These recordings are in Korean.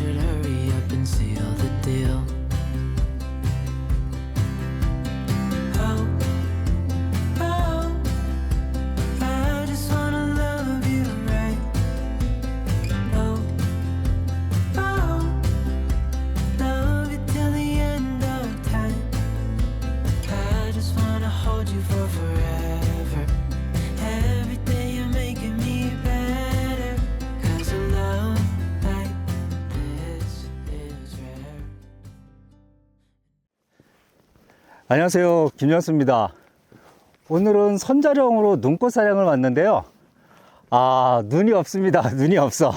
should hurry up and seal the deal. 안녕하세요. 김현수입니다. 오늘은 선자령으로 눈꽃 사냥을 왔는데요. 아, 눈이 없습니다. 눈이 없어.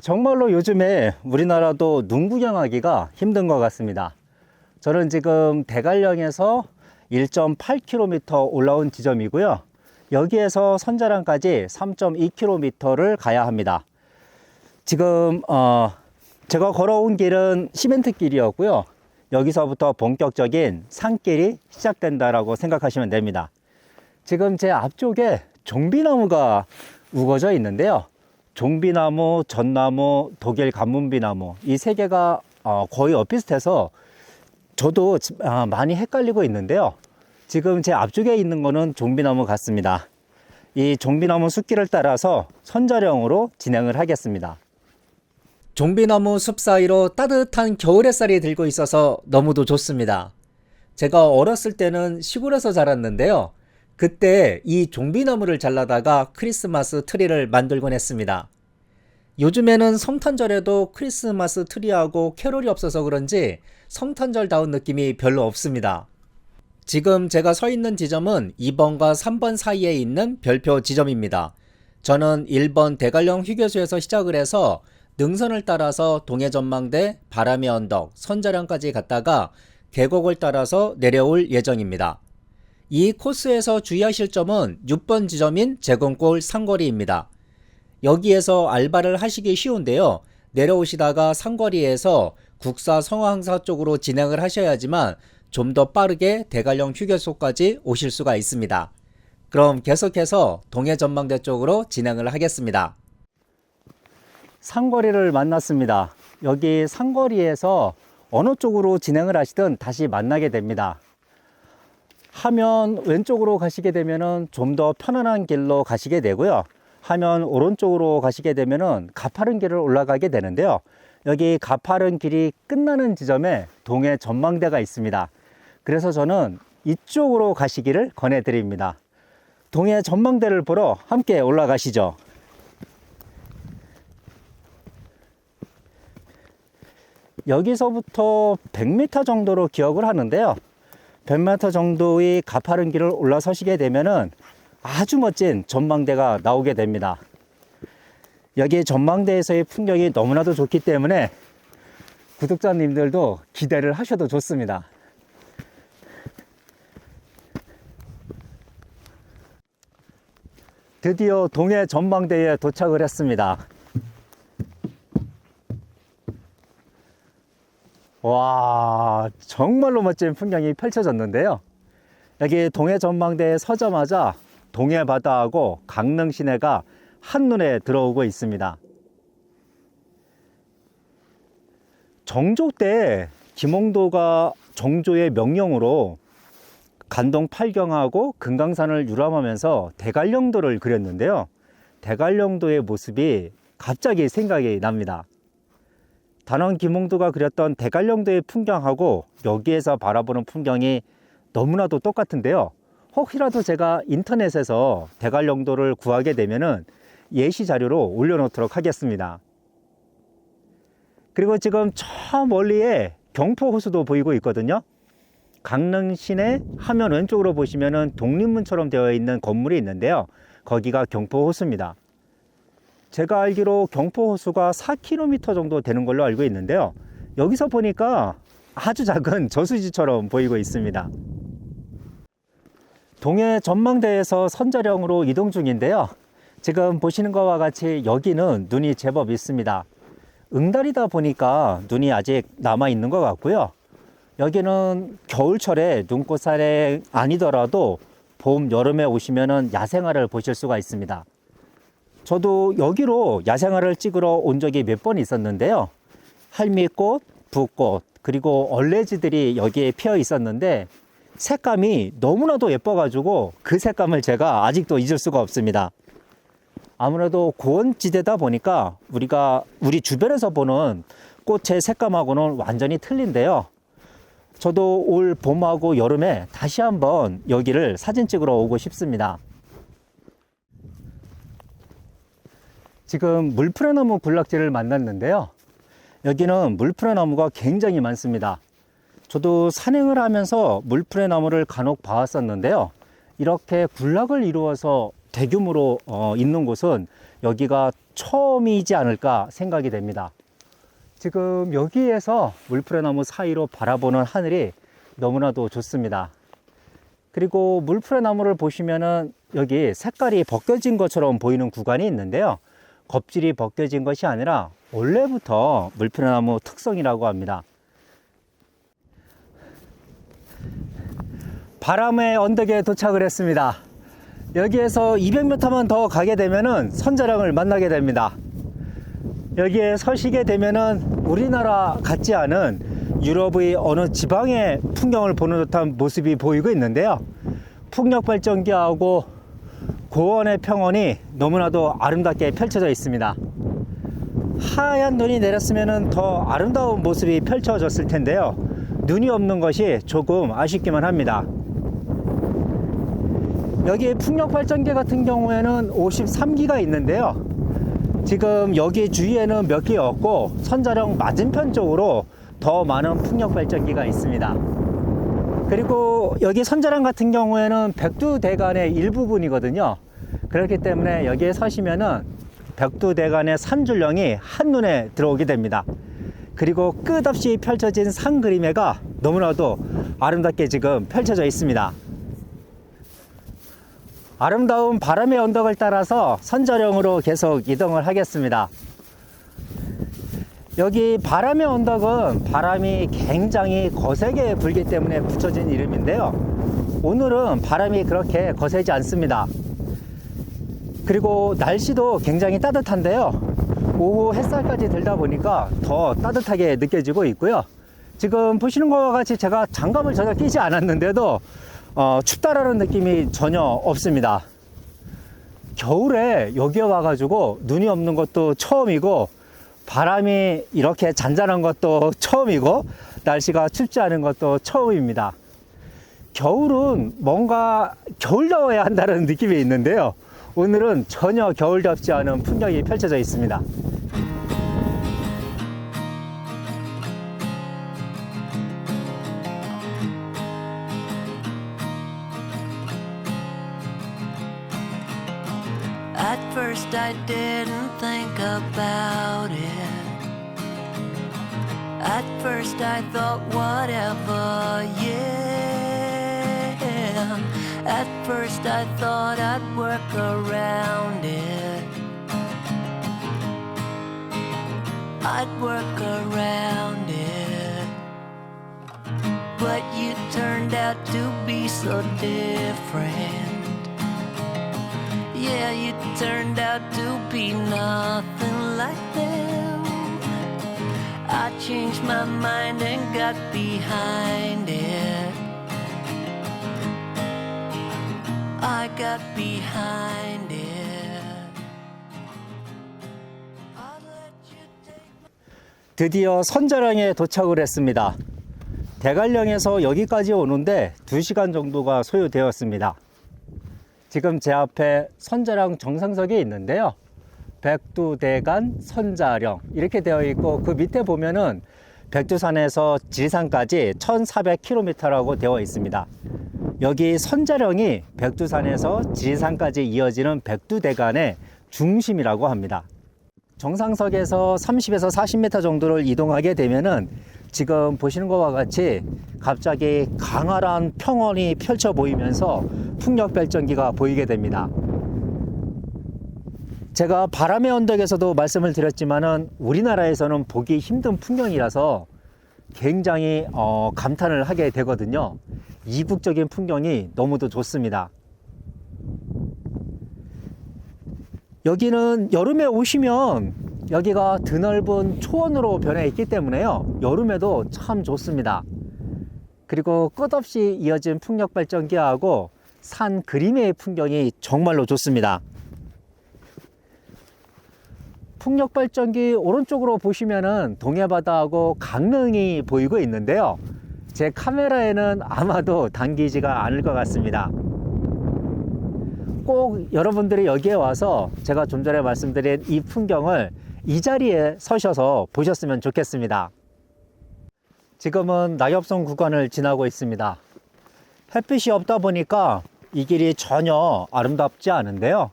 정말로 요즘에 우리나라도 눈 구경하기가 힘든 것 같습니다. 저는 지금 대관령에서 1.8km 올라온 지점이고요. 여기에서 선자령까지 3.2km를 가야 합니다. 지금 어, 제가 걸어온 길은 시멘트 길이었고요. 여기서부터 본격적인 산길이 시작된다라고 생각하시면 됩니다. 지금 제 앞쪽에 종비나무가 우거져 있는데요. 종비나무, 전나무, 독일 가문비나무 이 세 개가 어, 거의 엇비슷해서 저도 지- 아, 많이 헷갈리고 있는데요. 지금 제 앞쪽에 있는 거는 종비나무 같습니다. 이 종비나무 숲길을 따라서 선자령으로 진행을 하겠습니다. 종비나무 숲 사이로 따뜻한 겨울 햇살이 들고 있어서 너무도 좋습니다. 제가 어렸을 때는 시골에서 자랐는데요. 그때 이 종비나무를 잘라다가 크리스마스 트리를 만들곤 했습니다. 요즘에는 성탄절에도 크리스마스 트리하고 캐롤이 없어서 그런지 성탄절다운 느낌이 별로 없습니다. 지금 제가 서 있는 지점은 2번과 3번 사이에 있는 별표 지점입니다. 저는 1번 대관령 휴게소에서 시작을 해서 능선을 따라서 동해 전망대, 바람의 언덕, 선자령까지 갔다가 계곡을 따라서 내려올 예정입니다. 이 코스에서 주의하실 점은 6번 지점인 제공골 상거리입니다. 여기에서 알바를 하시기 쉬운데요. 내려오시다가 상거리에서 국사 성황사 쪽으로 진행을 하셔야지만 좀 더 빠르게 대관령 휴게소까지 오실 수가 있습니다. 그럼 계속해서 동해 전망대 쪽으로 진행을 하겠습니다. 상거리를 만났습니다. 여기 상거리에서 어느 쪽으로 진행을 하시든 다시 만나게 됩니다. 하면 왼쪽으로 가시게 되면은 좀 더 편안한 길로 가시게 되고요. 하면 오른쪽으로 가시게 되면은 가파른 길을 올라가게 되는데요. 여기 가파른 길이 끝나는 지점에 동해 전망대가 있습니다. 그래서 저는 이쪽으로 가시기를 권해드립니다. 동해 전망대를 보러 함께 올라가시죠. 여기서부터 100m 정도로 기억을 하는데요. 100m 정도의 가파른 길을 올라서시게 되면은 아주 멋진 전망대가 나오게 됩니다. 여기 전망대에서의 풍경이 너무나도 좋기 때문에 구독자님들도 기대를 하셔도 좋습니다. 드디어 동해 전망대에 도착을 했습니다. 와, 정말로 멋진 풍경이 펼쳐졌는데요. 여기 동해 전망대에 서자마자 동해 바다하고 강릉 시내가 한눈에 들어오고 있습니다. 정조 때 김홍도가 정조의 명령으로 간동 팔경하고 금강산을 유람하면서 대관령도를 그렸는데요. 대관령도의 모습이 갑자기 생각이 납니다. 단원 김홍도가 그렸던 대관령도의 풍경하고 여기에서 바라보는 풍경이 너무나도 똑같은데요. 혹시라도 제가 인터넷에서 대관령도를 구하게 되면은 예시 자료로 올려놓도록 하겠습니다. 그리고 지금 저 멀리에 경포 호수도 보이고 있거든요. 강릉 시내 화면 왼쪽으로 보시면은 독립문처럼 되어 있는 건물이 있는데요. 거기가 경포 호수입니다. 제가 알기로 경포 호수가 4km 정도 되는 걸로 알고 있는데요. 여기서 보니까 아주 작은 저수지처럼 보이고 있습니다. 동해 전망대에서 선자령으로 이동 중인데요. 지금 보시는 것과 같이 여기는 눈이 제법 있습니다. 응달이다 보니까 눈이 아직 남아 있는 것 같고요. 여기는 겨울철에 눈꽃사냥 아니더라도 봄, 여름에 오시면은 야생화를 보실 수가 있습니다. 저도 여기로 야생화를 찍으러 온 적이 몇 번 있었는데요. 할미꽃, 붓꽃, 그리고 얼레지들이 여기에 피어 있었는데 색감이 너무나도 예뻐가지고 그 색감을 제가 아직도 잊을 수가 없습니다. 아무래도 고원지대다 보니까 우리가 우리 주변에서 보는 꽃의 색감하고는 완전히 틀린데요. 저도 올 봄하고 여름에 다시 한번 여기를 사진 찍으러 오고 싶습니다. 지금 물푸레나무 군락지를 만났는데요. 여기는 물푸레나무가 굉장히 많습니다. 저도 산행을 하면서 물푸레나무를 간혹 봐왔었는데요. 이렇게 군락을 이루어서 대규모로 어, 있는 곳은 여기가 처음이지 않을까 생각이 됩니다. 지금 여기에서 물푸레나무 사이로 바라보는 하늘이 너무나도 좋습니다. 그리고 물푸레나무를 보시면은 여기 색깔이 벗겨진 것처럼 보이는 구간이 있는데요. 겁질이 벗겨진 것이 아니라 원래부터 물푸레나무 특성이라고 합니다. 바람의 언덕에 도착을 했습니다. 여기에서 200m만 더 가게 되면은 선자령을 만나게 됩니다. 여기에 서시게 되면은 우리나라 같지 않은 유럽의 어느 지방의 풍경을 보는 듯한 모습이 보이고 있는데요. 풍력 발전기하고 고원의 평원이 너무나도 아름답게 펼쳐져 있습니다. 하얀 눈이 내렸으면 더 아름다운 모습이 펼쳐졌을 텐데요. 눈이 없는 것이 조금 아쉽기만 합니다. 여기 풍력 발전기 같은 경우에는 53기가 있는데요. 지금 여기 주위에는 몇 개 없고 선자령 맞은편 쪽으로 더 많은 풍력 발전기가 있습니다. 그리고 여기 선자령 같은 경우에는 백두대간의 일부분이거든요. 그렇기 때문에 여기에 서시면은 백두대간의 산줄령이 한눈에 들어오게 됩니다. 그리고 끝없이 펼쳐진 산 그림회가 너무나도 아름답게 지금 펼쳐져 있습니다. 아름다운 바람의 언덕을 따라서 선자령으로 계속 이동을 하겠습니다. 여기 바람의 언덕은 바람이 굉장히 거세게 불기 때문에 붙여진 이름인데요. 오늘은 바람이 그렇게 거세지 않습니다. 그리고 날씨도 굉장히 따뜻한데요. 오후 햇살까지 들다 보니까 더 따뜻하게 느껴지고 있고요. 지금 보시는 것과 같이 제가 장갑을 전혀 끼지 않았는데도 어, 춥다라는 느낌이 전혀 없습니다. 겨울에 여기에 와가지고 눈이 없는 것도 처음이고 바람이 이렇게 잔잔한 것도 처음이고 날씨가 춥지 않은 것도 처음입니다. 겨울은 뭔가 겨울다워야 한다는 느낌이 있는데요. 오늘은 전혀 겨울답지 않은 풍경이 펼쳐져 있습니다. First, I didn't think about it. At first, I thought, whatever, yeah. At first, I thought I'd work around it. I'd work around it. But you turned out to be so different. Yeah, you turned out to be nothing like them. I changed my mind and got behind it. I got behind it. 드디어 선자령에 도착을 했습니다. 대관령에서 여기까지 오는데 2시간 정도가 소요되었습니다. 지금 제 앞에 선자령 정상석이 있는데요. 백두대간 선자령 이렇게 되어 있고 그 밑에 보면은 백두산에서 지리산까지 1400km라고 되어 있습니다. 여기 선자령이 백두산에서 지리산까지 이어지는 백두대간의 중심이라고 합니다. 정상석에서 30에서 40m 정도를 이동하게 되면은 지금 보시는 것과 같이 갑자기 강활한 평원이 펼쳐 보이면서 풍력 발전기가 보이게 됩니다. 제가 바람의 언덕에서도 말씀을 드렸지만은 우리나라에서는 보기 힘든 풍경이라서 굉장히 어, 감탄을 하게 되거든요. 이국적인 풍경이 너무도 좋습니다. 여기는 여름에 오시면 여기가 드넓은 초원으로 변해 있기 때문에요. 여름에도 참 좋습니다. 그리고 끝없이 이어진 풍력 발전기하고 산 그림의 풍경이 정말로 좋습니다. 풍력 발전기 오른쪽으로 보시면은 동해바다하고 강릉이 보이고 있는데요. 제 카메라에는 아마도 담기지가 않을 것 같습니다. 꼭 여러분들이 여기에 와서 제가 좀 전에 말씀드린 이 풍경을 이 자리에 서셔서 보셨으면 좋겠습니다. 지금은 낙엽성 구간을 지나고 있습니다. 햇빛이 없다 보니까 이 길이 전혀 아름답지 않은데요.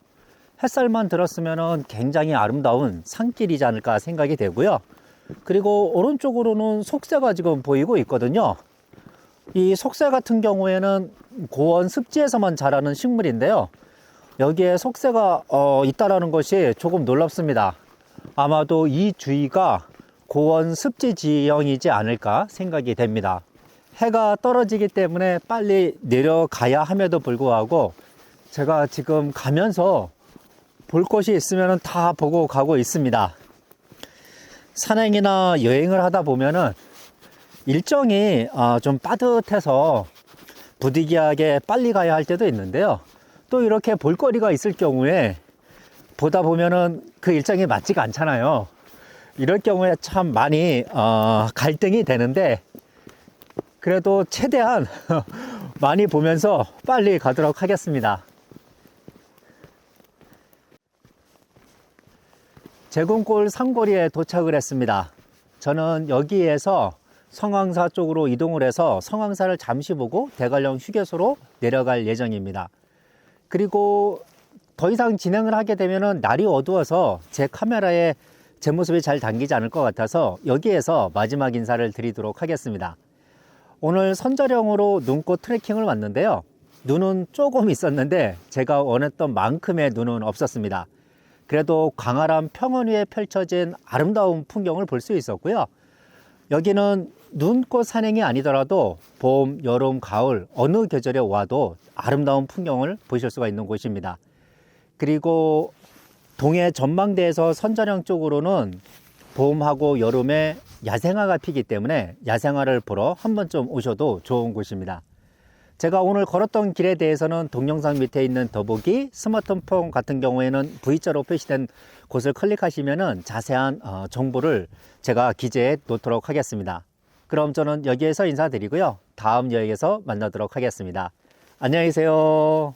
햇살만 들었으면 굉장히 아름다운 산길이지 않을까 생각이 되고요. 그리고 오른쪽으로는 속새가 지금 보이고 있거든요. 이 속새 같은 경우에는 고원 습지에서만 자라는 식물인데요. 여기에 속새가 어, 있다라는 것이 조금 놀랍습니다. 아마도 이 주위가 고원 습지 지형이지 않을까 생각이 됩니다. 해가 떨어지기 때문에 빨리 내려가야 함에도 불구하고 제가 지금 가면서 볼 것이 있으면 다 보고 가고 있습니다. 산행이나 여행을 하다 보면은 일정이 아, 좀 빠듯해서 부득이하게 빨리 가야 할 때도 있는데요. 또 이렇게 볼거리가 있을 경우에 보다 보면은 그 일정이 맞지가 않잖아요. 이럴 경우에 참 많이 어, 갈등이 되는데 그래도 최대한 많이 보면서 빨리 가도록 하겠습니다. 제공골 상거리에 도착을 했습니다. 저는 여기에서 성황사 쪽으로 이동을 해서 성황사를 잠시 보고 대관령 휴게소로 내려갈 예정입니다. 그리고 더 이상 진행을 하게 되면 날이 어두워서 제 카메라에 제 모습이 잘 담기지 않을 것 같아서 여기에서 마지막 인사를 드리도록 하겠습니다. 오늘 선자령으로 눈꽃 트레킹을 왔는데요. 눈은 조금 있었는데 제가 원했던 만큼의 눈은 없었습니다. 그래도 광활한 평원 위에 펼쳐진 아름다운 풍경을 볼 수 있었고요. 여기는 눈꽃 산행이 아니더라도 봄, 여름, 가을 어느 계절에 와도 아름다운 풍경을 보실 수가 있는 곳입니다. 그리고 동해 전망대에서 선자령 쪽으로는 봄하고 여름에 야생화가 피기 때문에 야생화를 보러 한 번쯤 오셔도 좋은 곳입니다. 제가 오늘 걸었던 길에 대해서는 동영상 밑에 있는 더보기 스마트폰 같은 경우에는 V자로 표시된 곳을 클릭하시면 자세한 어, 정보를 제가 기재해 놓도록 하겠습니다. 그럼 저는 여기에서 인사드리고요. 다음 여행에서 만나도록 하겠습니다. 안녕히 계세요.